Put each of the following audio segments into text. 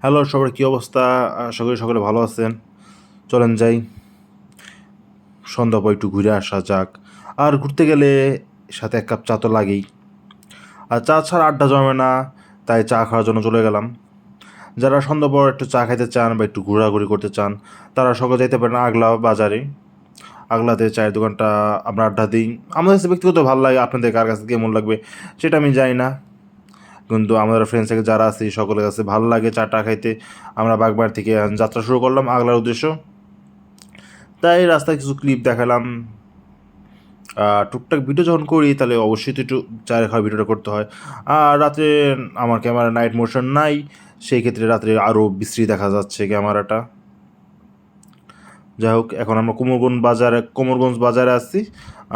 Hello সবার কী অবস্থা? আশা করি সকলে ভালো আছেন। চলেন যাই। সন্ধ্যা একটু ঘুরে আসা যাক। আর ঘুরতে গেলে সাথে এক কাপ চা তো লাগেই। আর চা ছাড়া আড্ডা জমে না, তাই চা খাওয়ার জন্য চলে গেলাম। যারা সন্ধ্যা পর একটু চা খাইতে চান বা একটু ঘোরাঘুরি করতে চান, তারা সকালে যেতে পারেন আগলা বাজারে। আগলাতে চায়ের দোকানটা আমরা আড্ডা দিই। আমাদের কাছে ব্যক্তিগত ভালো লাগে, আপনাদের কার কাছে কেমন লাগবে, সেটা আমি জানি না। কিন্তু আমাদের ফ্রেন্ডস থেকে যারা আছি, সকলের কাছে ভালো লাগে চাটা খাইতে, আমরা বাগবার থেকে যাত্রা শুরু করলাম আগলার উদ্দেশ্য। তাই রাস্তায় কিছু ক্লিপ দেখালাম। টুকটাক ভিডিও যখন করি, তাহলে অবশ্যই তো একটু চায়ের খাওয়া ভিডিওটা করতে হয়। আর রাতে আমার ক্যামেরা নাইট মোশন নাই, সেই ক্ষেত্রে রাত্রে আরও বিশ্রী দেখা যাচ্ছে ক্যামেরাটা যাই হোক, এখন আমরা কোমরগঞ্জ বাজারে কোমরগঞ্জ বাজারে আসছি।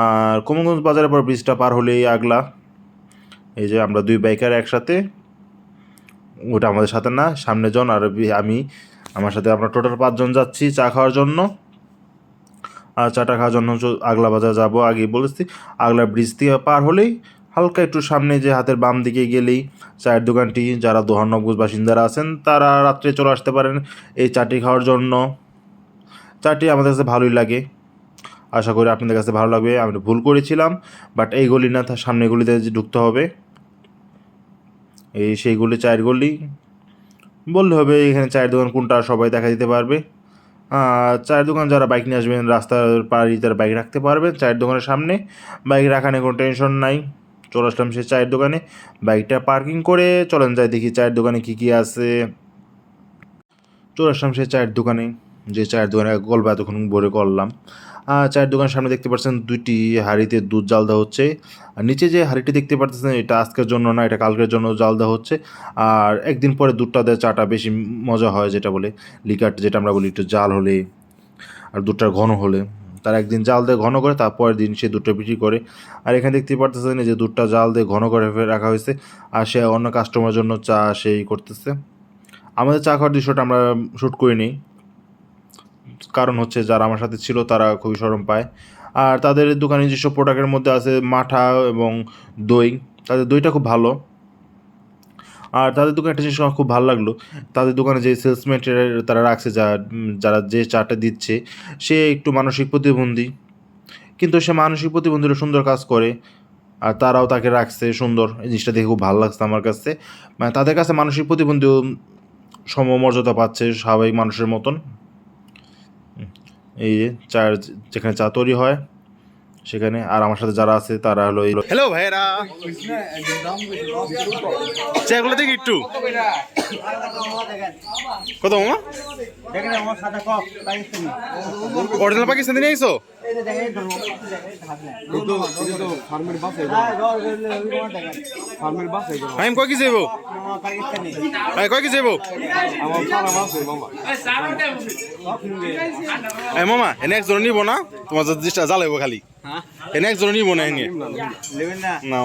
আর কোমরগঞ্জ বাজারের পর ব্রিজটা পার হলেই আগলা। এই যে আমরা দুই বাইকার একসাথে, ওটা আমাদের সাথে না, সামনে জন আর আমি, আমার সাথে আমরা টোটাল পাঁচজন যাচ্ছি চা খাওয়ার জন্য। আর চাটা খাওয়ার জন্য আগলা বাজার যাব আগে বলেছি, আগলা ব্রিজ দিয়ে পার হলেই হালকা একটু সামনে যে হাতের বাম দিকে গেলেই চায়ের দোকানটি, যারা দোহানব্বুজ বাসিন্দারা আছেন, তারা রাত্রে চলে আসতে পারেন এই চাটি খাওয়ার জন্য। চাটি আমাদের কাছে ভালোই লাগে। আশা করি আপনাদের কাছে ভালো লাগবে। আমি ভুল করেছিলাম বাট এই গলি না, তার সামনে গলিতে ঢুকতে হবে, এই সেই গলি, চায়ের গলি, বললে হবে এখানে চায়ের দোকান কোনটা সবাই দেখা দিতে পারবে। চায়ের দোকান যারা বাইক নিয়ে আসবেন, রাস্তার পাড়ি তারা বাইক রাখতে পারবেন চায়ের দোকানের সামনে। বাইক রাখা নিয়ে কোনো টেনশন নাই, চলে আসলাম সে চায়ের দোকানে। বাইকটা পার্কিং করে চলেন যাই দেখি চায়ের দোকানে কী কী আছে। চলে আসলাম সে চায়ের দোকানে। যে চায়ের দোকানে গল্প এতক্ষণ ভরে করলাম। আর চায়ের দোকানের সামনে দেখতে পাচ্ছেন দুইটি হাঁড়িতে দুধ জাল দেওয়া হচ্ছে। আর নিচে যে হাঁড়িটি দেখতে পাচ্ছেন, এটা আজকের জন্য না, এটা কালকের জন্য জাল দেওয়া হচ্ছে। আর একদিন পরে দুধটা দেয় চাটা বেশি মজা হয় যেটা বলে লিকার যেটা আমরা বলি একটু জাল হলে আর দুধটা ঘন হলে। তার একদিন জাল দিয়ে ঘন করে, তারপরের দিন সে দুধটা বিক্রি করে। আর এখানে দেখতে পারতেছেন যে দুধটা জাল দিয়ে ঘন করে রাখা হয়েছে। আর সে অন্য কাস্টমারের জন্য চা সেই করতেছে। আমাদের চা খাওয়ার দৃশ্যটা আমরা শ্যুট করিনি। কারণ হচ্ছে যারা আমার সাথে ছিল তারা খুবই সরম পায়। আর তাদের দোকানে যেসব প্রোডাক্টের মধ্যে আছে মাঠা এবং দই। তাদের দইটা খুব ভালো। আর তাদের দোকানে একটা জিনিস আমার খুব ভালো লাগল। তাদের দোকানে যে সেলসম্যান তারা রাখছে যা, যারা যে চাটা দিচ্ছে, সে একটু মানসিক প্রতিবন্ধী। কিন্তু সে মানসিক প্রতিবন্ধীরা সুন্দর কাজ করে। আর তারাও তাকে রাখছে সুন্দর। এই জিনিসটা দেখে খুব ভালো লাগছে আমার কাছে। মানে তাদের কাছে মানসিক প্রতিবন্ধীও সমমর্যাদা পাচ্ছে স্বাভাবিক মানুষের মতন। এই যে চার যেখানে চা তৈরি হয় সেখানে আর আমার সাথে যারা আছে তারা হলো হ্যালো ভাইরা চাগুলো দেখি একটু। কত মামা? দেখেন আমার সাদা কপ পাকিস্তানি অরিজিনাল পাকিস্তানি নিয়ে আইসো হ্যাঁ আমি কয় কি যাইব এই কয় কি যাইব আমার সারা বাসে মামা। এই মামা এনে একজন নিব না? তোমার দৃষ্টা জ্বালাইব খালি। এনে একজন নিব না এনে। না? না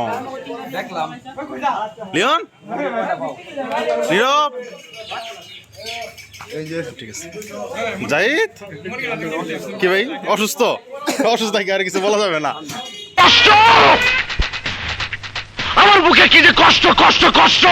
লিওন? নীরব ঠিক আছে জাহিদ? কি ভাই অসুস্থ? অসুস্থ আর কিছু বলা যাবে না? আমার বুকে কি যে কষ্ট কষ্ট কষ্ট!